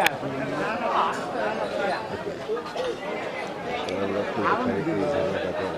ရဘူး။အဲ့လိုကိုယ်ကိုယ်ကိုယ်ကိုယ်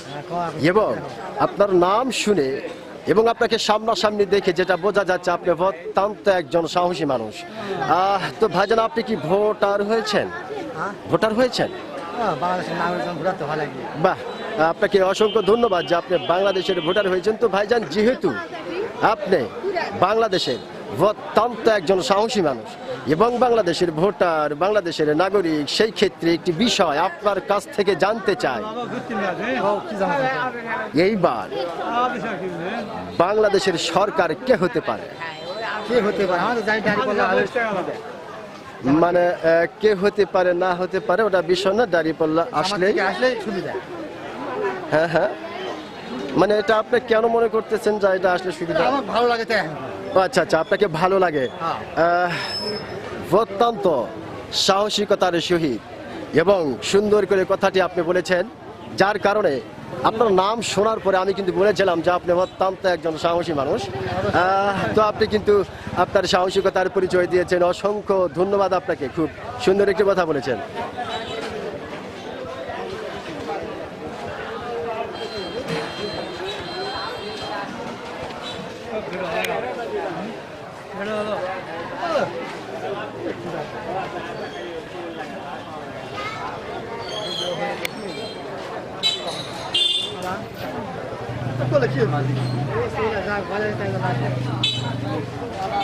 এবং আপনার নাম শুনে এবং আপনাকে সামনাসামনি দেখে যেটা বোঝা যাচ্ছে আপনি অত্যন্ত একজন সাহসী মানুষ। আহ, তো ভাইজান আপনি কি ভোটার হয়েছেন? হ্যাঁ। ভোটার হয়েছেন? বাহ আপনাকে অসংখ্য ধন্যবাদ যে আপনি বাংলাদেশের ভোটার হয়েছেন। তো ভাইজান যেহেতু আপনি বাংলাদেশের অত্যন্ত একজন সাহসী মানুষ এবং বাংলাদেশের ভোটার বাংলাদেশের নাগরিক সেই ক্ষেত্রে একটি বিষয় আপনার কাছ থেকে জানতে চাই। এইবার বাংলাদেশের সরকার কে হতে পারে? কে হতে পারে? হবে মানে কে হতে পারে না হতে পারে ওটা বিষয় না দাঁড়িয়ে পড়লা আসলে আসলে সুবিধা। হ্যাঁ হ্যাঁ। মানে এটা আপনি কেন মনে করতেছেন যে এটা আসলে সুবিধা? আমার ভালো লাগে তাই আচ্ছা আচ্ছা আপনাকে ভালো লাগে। হ্যাঁ। অত্যন্ত সাহসিকতার সহিত এবং সুন্দর করে কথাটি আপনি বলেছেন যার কারণে আপনার নাম শোনার পরে আমি কিন্তু বলেছিলাম যে আপনি অত্যন্ত একজন সাহসী মানুষ। তো আপনি কিন্তু আপনার সাহসিকতার পরিচয় দিয়েছেন। অসংখ্য ধন্যবাদ আপনাকে। খুব সুন্দর একটি কথা বলেছেন। 来了来了，啊！好了，都过了，去了。